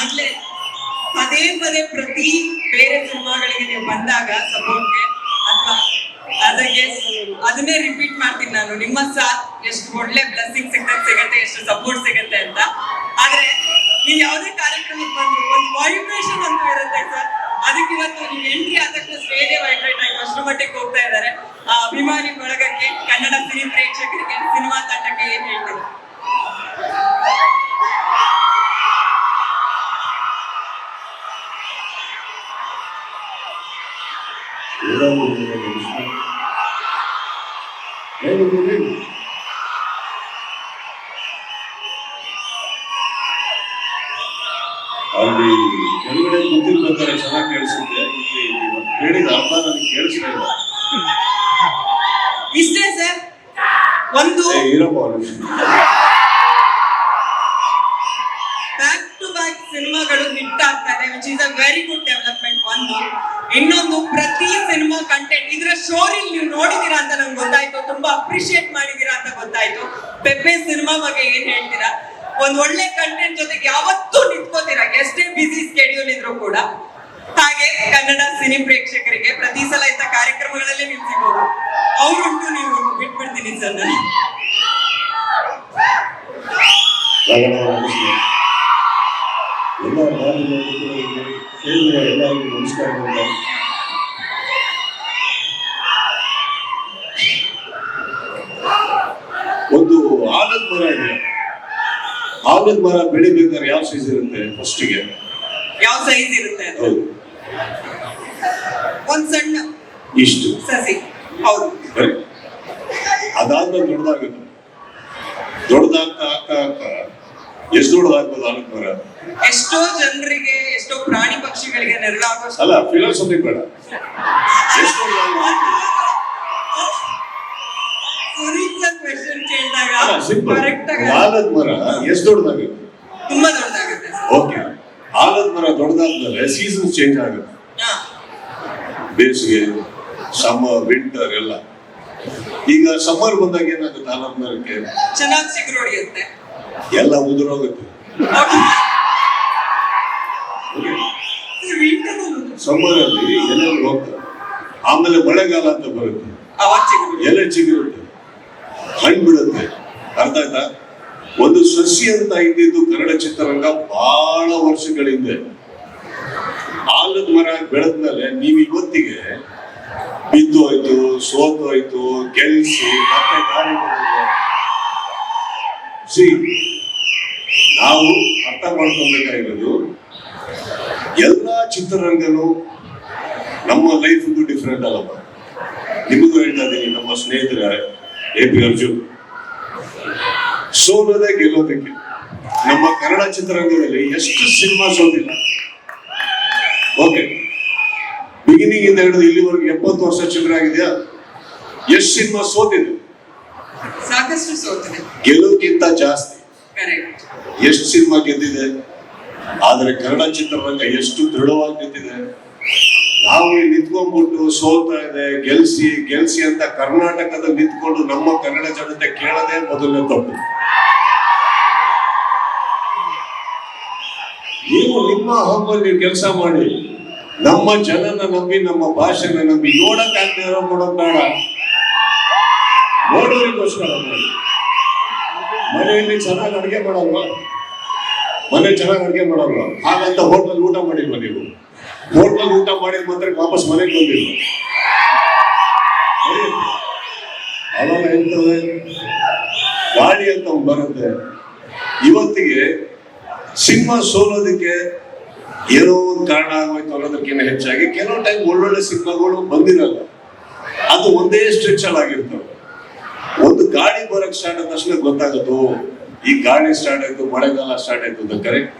ಆಗ್ಲೇ ಪದೇ ಪದೇ ಪ್ರತಿ ಬೇರೆ ಸಿನಿಮಾಗಳಿಗೆ ನೀವು ಬಂದಾಗ ಸಪೋರ್ಟ್ಗೆ ಅಥವಾ ಅದನ್ನೇ ರಿಪೀಟ್ ಮಾಡ್ತೀನಿ ನಾನು. ನಿಮ್ಮ ಸಾಥ್ ಎಷ್ಟು ಒಳ್ಳೆ ಬ್ಲೆಸ್ಸಿಂಗ್ ಸಿಗ್ತದೆ, ಸಿಗತ್ತೆ, ಎಷ್ಟು ಸಪೋರ್ಟ್ ಸಿಗತ್ತೆ ಅಂತ. ಆದ್ರೆ, ನೀವು ಯಾವುದೇ ಕಾರ್ಯಕ್ರಮಕ್ಕೆ ಅಲ್ಲಿ ಕೆಳಗಡೆ ಕೂತಿರ್ಬೇಕಾದ್ರೆ ಚೆನ್ನಾಗಿ ಕೇಳಿಸುತ್ತೆ ಇಲ್ಲಿ ಹೇಳಿದ ಅರ್ಥ ನನಗೆ ಕೇಳಿಸ್ತಾ ಇಲ್ಲ ಇಷ್ಟೇ ಸರ್ ಒಂದು ಇರಪ್ಪ ಬ್ಯಾಕ್ ಟು ಬ್ಯಾಕ್ ಸಿನಿಮಾಗಳು ಹಿಟ್ ಆಗ್ತಾರೆ which is a very good development ಒಂದು ಇನ್ನೊಂದು ಪ್ರತಿ ಸಿನಿಮಾ ಕಂಟೆಂಟ್ ಇದ್ರ ಸ್ಟೋರಿ ನೀವು ನೋಡಿದೀರಾ ಅಂತ ನಂಗೆ ಗೊತ್ತಾಯ್ತು ತುಂಬಾ ಅಪ್ರಿಶಿಯೇಟ್ ಮಾಡಿದೀರಾ ಅಂತ ಗೊತ್ತಾಯ್ತು. ಪೆಪ್ಪೆ ಸಿನಿಮಾ ಬಗ್ಗೆ ಏನ್ ಹೇಳ್ತೀರಾ? ಒಂದ್ ಒಳ್ಳೆ ಕಂಟೆಂಟ್ ಜೊತೆಗೆ ಯಾವತ್ತೂ ನಿಂತ್ಕೋತೀರಾ? ಎಷ್ಟೇ ಬಿಸಿ ಸ್ಕೆಡ್ಯೂಲ್ ಇದ್ರು ಕೂಡ. ಹಾಗೆ ಕನ್ನಡ ಸಿನಿ ಪ್ರೇಕ್ಷಕರಿಗೆ ಪ್ರತಿ ಸಲ ಇಂಥ ಕಾರ್ಯಕ್ರಮಗಳಲ್ಲಿ ನೀವು ಸಿಗೋದು ಅವ್ರುಂಟು ನೀವು ಬಿಟ್ಬಿಡ್ತೀನಿ ಸರ್ ನಾನು ಒಂದು ಆಲದ ಮರ ಇದೆ ಆಲದ ಮರ ಬೆಳಿಬೇಕಾದ್ರೆ ಯಾವ ಸೈಜ್ ಇರುತ್ತೆ ಫಸ್ಟಿಗೆ ಯಾವ ಸೈಜ್ ಇರುತ್ತೆ ಅಂತ? ಹೌದು. ಒಂದ್ ಸಣ್ಣ ಇಷ್ಟು. ಸಸಿ. ಹೌದು? ಅದಾದ್ಮೇಲೆ ದೊಡ್ಡದಾಗುತ್ತೆ. ದೊಡ್ಡದಾಗ್ತಾ ಆಗ್ತಾ ಆಗ್ತಾ ಎಷ್ಟು ದೊಡ್ಡದಾಗ್ಬೋದು ಆಲದ ಮರ ಎಷ್ಟೋ ಜನರಿಗೆ ಎಷ್ಟೋ ಪ್ರಾಣಿ ಪಕ್ಷಿಗಳಿಗೆ ನೆರಳಾಗೋ ಅಲ್ಲ ಫಿಲಾಸಫಿ ಬೇಡ. ಎಷ್ಟು ದೊಡ್ಡದಾಗ್ಬೋದು? ಸುನೀಲ್ ಸರ್ ಕ್ವೆಶನ್ ಕೇಳಿದಾಗ ಅಲ್ಲ ಸಿಂಪಲ್ ಆಲದ ಮರ ಎಷ್ಟು ದೊಡ್ಡದಾಗುತ್ತೆ? ತುಂಬಾ ದೊಡ್ಡದಾಗುತ್ತೆ ಓಕೆ. ಆಲದ ಮರ ದೊಡ್ಡದಾದ್ಮೇಲೆ ಸೀಸನ್ ಚೇಂಜ್ ಆಗುತ್ತೆ. ಬೇಸಿಗೆ ಸಮ್ಮರ್ ವಿಂಟರ್ ಎಲ್ಲ. ಈಗ ಸಮ್ಮರ್ ಬಂದಾಗ ಏನಾಗುತ್ತೆ ಆಲದ ಮರಕ್ಕೆ? ಚೆನ್ನಾಗಿ ಚಿಗುರು ಹೊಡಿಯುತ್ತೆ ಎಲ್ಲ ಉದುರೋಗುತ್ತೆ. ಸಮ್ಮರ್ ಅಲ್ಲಿ ಎಲೆಗಳು ಹೋಗ್ತಾರೆ ಆಮೇಲೆ ಮಳೆಗಾಲ ಅಂತ ಬರುತ್ತೆ. ಎಲೆ ಚಿಗಿರುತ್ತೆ. ಹಣ್ಣು ಬಿಡುತ್ತೆ. ಅರ್ಥ ಆಯ್ತಾ? ಒಂದು ಸಸಿ ಅಂತ ಇದ್ದಿದ್ದು ಕನ್ನಡ ಚಿತ್ರರಂಗ ಬಹಳ ವರ್ಷಗಳ ಹಿಂದೆ. ಆಲದ ಮರ ಬೆಳೆದ್ಮೇಲೆ ನೀವು ಇವತ್ತಿಗೆ ಬಿದ್ದು ಹೋಯ್ತು, ಸೋತು ಹೋಯ್ತು, ಗೆಲ್ಸಿ ಮತ್ತೆ ನಾವು ಅರ್ಥ ಮಾಡ್ಕೊಬೇಕಾಗಿರೋದು ಎಲ್ಲಾ ಚಿತ್ರರಂಗನು ನಮ್ಮ ಲೈಫ್ ಡಿಫ್ರೆಂಟ್ ಅಲ್ಲಪ್ಪ. ನಿಮಗೂ ಹೇಳ್ತಾ ಇದ್ದೀನಿ, ನಮ್ಮ ಸ್ನೇಹಿತರ, ಎ ಪಿ ಅರ್ಜುನ್. ಸೋಲದೆ ಗೆಲ್ಲೋದಕ್ಕೆ. ನಮ್ಮ ಕನ್ನಡ ಚಿತ್ರರಂಗದಲ್ಲಿ ಎಷ್ಟು ಸಿನಿಮಾ ಸೋತಿಲ್ಲ ಓಕೆ ಬಿಗಿನಿಂಗ್ ಇಂದ ಹಿಡಿದು ಇಲ್ಲಿವರೆಗೆ ಎಪ್ಪತ್ತು ವರ್ಷ ಚಿತ್ರ ಆಗಿದೆಯಾ? ಎಷ್ಟು ಸಿನಿಮಾ ಸೋತಿದೆ? ಸಾಕಷ್ಟು ಸೋತಿದೆ. ಗೆಲ್ಲೋಕ್ಕಿಂತ ಜಾಸ್ತಿ. ಎಷ್ಟು ಸಿನಿಮಾ ಗೆದ್ದಿದೆ? ಆದ್ರೆ ಕನ್ನಡ ಚಿತ್ರರಂಗ ಎಷ್ಟು ದೃಢವಾಗಿ ನಿಂತಿದೆ ನಾವು ನಿಂತ್ಕೊಂಡ್ಬಿಟ್ಟು ಸೋತಾ ಇದೆ, ಗೆಲ್ಸಿ ಗೆಲ್ಸಿ ಅಂತ ಕರ್ನಾಟಕದಲ್ಲಿ ನಿಂತ್ಕೊಂಡು ನಮ್ಮ ಕನ್ನಡ ಜನತೆ ಕೇಳದೆ ಮೊದಲನೇ ತಪ್ಪು. ನೀವು ನಿಮ್ಮ ಹಬ್ಬಲ್ಲಿ ಕೆಲಸ ಮಾಡಿ, ನಮ್ಮ ಜನನ ನಂಬಿ, ನಮ್ಮ ಭಾಷೆನ ನಂಬಿ ನೋಡಕ್ಕಾಗದೆ ಇರೋ ಬೇಡ. ನೋಡೋರಿಗೋಸ್ಕರ ಮನೆಯಲ್ಲಿ ಚೆನ್ನಾಗಿ ಅಡುಗೆ ಮಾಡಲ್ವಾ? ಮನೆ ಚೆನ್ನಾಗಿ ಅಡುಗೆ ಮಾಡಲ್ವಾ? ಹಾಗಂತ ಹೋಟ್ಲಲ್ಲಿ ಊಟ ಮಾಡಿಲ್ವಾ ನೀವು? ಹೋಟ್ಲಲ್ಲಿ ಊಟ ಮಾಡಿದ ಮಾತ್ರ ವಾಪಸ್ ಮನೆಗೆ ಬಂದಿಲ್ಲ ಅವಾಗ ಗಾಳಿ ಅಂತ ಬರುತ್ತೆ. ಇವತ್ತಿಗೆ ಸಿನಿಮಾ ಸೋಲೋದಕ್ಕೆ ಏನೋ ಒಂದು ಕಾರಣ ಆಗೋಯ್ತು ಅನ್ನೋದಕ್ಕಿಂತ ಹೆಚ್ಚಾಗಿ ಕೆಲವು ಟೈಮ್ ಒಳ್ಳೊಳ್ಳೆ ಸಿನಿಮಾಗಳು ಬಂದಿರಲ್ಲ. ಅದು ಒಂದೇ ಸ್ಟ್ರೆಚ್ ಅಲ್ಲಿ ಆಗಿರ್ತವೆ. ಒಂದು ಗಾಳಿ ಬರಕ್ ಸ್ಟಾರ್ಟ್ ಆದ ತಕ್ಷಣ ಗೊತ್ತಾಗುತ್ತೋ, ಈ ಗಾಳಿ ಸ್ಟಾರ್ಟ್ ಆಯ್ತು, ಮಳೆಗಾಲ ಸ್ಟಾರ್ಟ್ ಆಯ್ತು ಅಂತ ಕರೆಕ್ಟ್